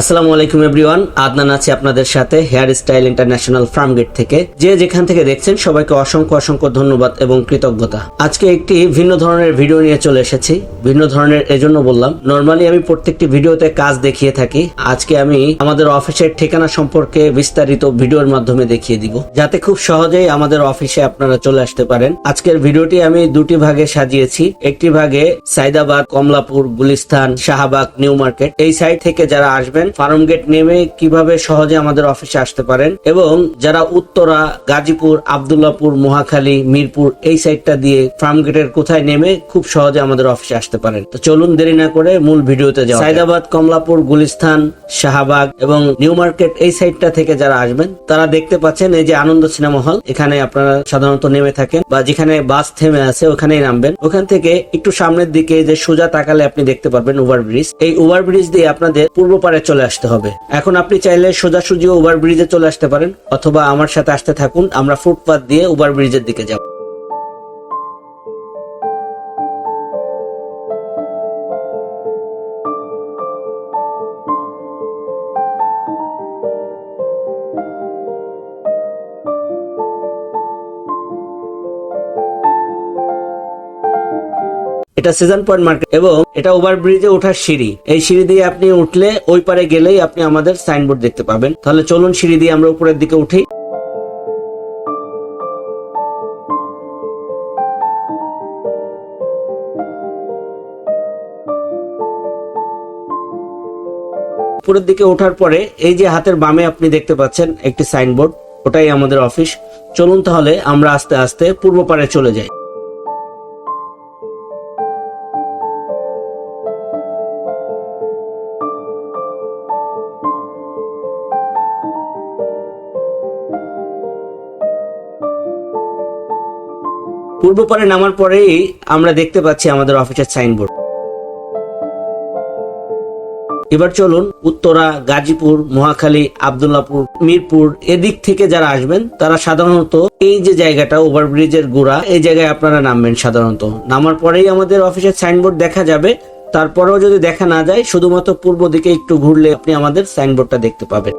আসসালামু আলাইকুম এভরিওয়ান, আদনান আছি আপনাদের সাথে hair style international firm gate থেকে। যে যেখান থেকে দেখছেন, সবাইকে অসংখ্য অসংখ্য ধন্যবাদ এবং কৃতজ্ঞতা। আজকে একটি ভিন্ন ধরনের ভিডিও নিয়ে চলে এসেছি। ভিন্ন ধরনের এজন্য বললাম নর্মালি আমি প্রত্যেকটি ভিডিওতে কাজ দেখিয়ে থাকি। আজকে আমি আমাদের অফিসের ঠিকানা সম্পর্কে বিস্তারিত ভিডিওর মাধ্যমে দেখিয়ে দিব। যাতে খুব সহজেই আমাদের অফিসে আপনারা চলে আসতে পারেন। আজকের ভিডিওটি আমি দুটি ভাগে সাজিয়েছি। একটি ভাগে সাইদাবাদ, কমলাপুর, গুলিস্তান, শাহবাগ, নিউ মার্কেট। এই সাইড থেকে যারা আসবেন ফার্ম গেট নেমে কীভাবে সহজে আমাদের অফিসে আসতে পারেন এবং যারা উত্তরা, গাজীপুর, আবদুল্লাপুর, মহাখালী, মিরপুর এই সাইডটা দিয়ে ফার্ম গেটের কোথায় নেমে খুব সহজে আমাদের অফিসে আসতে পারেন। তো চলুন দেরি না করে মূল ভিডিওতে যাওয়া সাইদাবাদ, কমলাপুর, গুলিস্তান, শাহবাগ এবং নিউ মার্কেট এই সাইডটা থেকে যারা আসবেন, তারা দেখতে পাচ্ছেন এই যে আনন্দ সিনেমা হল। এখানে আপনারা সাধারণত নেমে থাকেন বা যেখানে বাস থেমে আছে, ওখানেই নামবেন। ওখান থেকে একটু সামনের দিকে যে সোজা তাকালে আপনি দেখতে পারবেন ওভার ব্রিজ এই ওভার ব্রিজ দিয়ে আপনাদের পূর্ব পারে চলে আসতে হবে। এখন আপনি চাইলে সোজাসুজি ওভার ব্রিজে চলে আসতে পারেন, অথবা আমার সাথে আসতে থাকুন, আমরা ফুটপাথ দিয়ে ওভারব্রিজের দিকে যাব। এটা সিজন পয়েন্ট মার্কেট এবং এটা ওভার ব্রিজে ওঠার সিঁড়ি। এই সিঁড়ি দিয়ে আপনি উঠলে ওই পারে গেলেই আপনি আমাদের সাইনবোর্ড দেখতে পাবেন। তাহলে চলুন সিঁড়ি দিয়ে আমরা উপরের দিকে উঠি। উপরের দিকে ওঠার পরে এই যে হাতের বামে আপনি দেখতে পাচ্ছেন একটি সাইনবোর্ড ওটাই আমাদের অফিস চলুন তাহলে আমরা আস্তে আস্তে পূর্ব পারে চলে যাই। পূর্ব পারে নামার পরেই আমরা দেখতে পাচ্ছি আমাদের অফিসের সাইনবোর্ড। এবার চলুন উত্তরা, গাজীপুর, মহাখালী, আবদুল্লাপুর, মিরপুর এদিক থেকে যারা আসবেন, তারা সাধারণত এই যে জায়গাটা, ওভারব্রিজের গোড়া, এই জায়গায় আপনারা নামবেন সাধারণত। নামার পরেই আমাদের অফিসের সাইনবোর্ড দেখা যাবে। তারপরেও যদি দেখা না যায়, শুধুমাত্র পূর্ব দিকে একটু ঘুরলে আপনি আমাদের সাইনবোর্ডটা দেখতে পাবেন।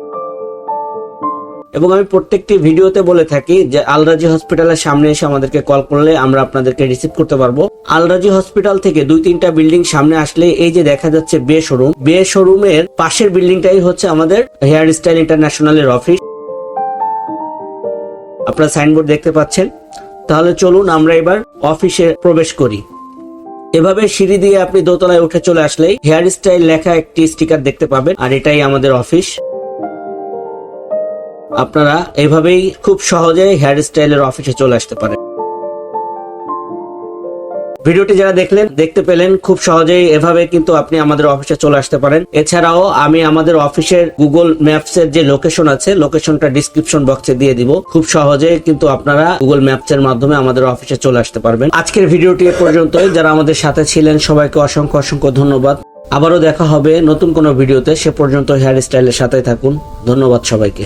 এবং আমি প্রত্যেকটি ভিডিওতে বলে থাকি যে আলরাজি হসপিটালের সামনে এসে আমাদেরকে কল করলে আমরা আপনাদেরকে রিসিভ করতে পারব। আলরাজি হসপিটাল থেকে দুই তিনটা বিল্ডিং সামনে আসলে এই যে দেখা যাচ্ছে বে শোরুম, বে শোরুমের পাশের বিল্ডিংটাই হচ্ছে আমাদের হেয়ার স্টাইল ইন্টারন্যাশনালের অফিস। আপনারা সাইনবোর্ড দেখতে পাচ্ছেন। তাহলে চলুন আমরা এবার অফিসে প্রবেশ করি। এভাবে সিঁড়ি দিয়ে আপনি দোতলায় উঠে চলে আসলেই হেয়ার স্টাইল লেখা একটি স্টিকার দেখতে পাবেন, আর এটাই আমাদের অফিস। আপনারা এভাবেই খুব সহজে হেয়ার স্টাইলের অফিসে চলে আসতে পারেন। ভিডিওটি যারা দেখলেন, দেখতে পেলেন, খুব সহজেই এভাবে কিন্তু আপনি আমাদের অফিসে চলে আসতে পারেন। এছাড়াও আমি আমাদের অফিসের গুগল ম্যাপস এর যে লোকেশন আছে লোকেশনটা ডিসক্রিপশন বক্সে দিয়ে দিব। খুব সহজে কিন্তু আপনারা গুগল ম্যাপস এর মাধ্যমে আমাদের অফিসে চলে আসতে পারবেন। আজকের ভিডিওটি এ পর্যন্তই। যারা আমাদের সাথে ছিলেন, সবাইকে অসংখ্য অসংখ্য ধন্যবাদ। আবারও দেখা হবে নতুন কোনো ভিডিওতে। সে পর্যন্ত হেয়ার স্টাইলের সাথে থাকুন। ধন্যবাদ সবাইকে।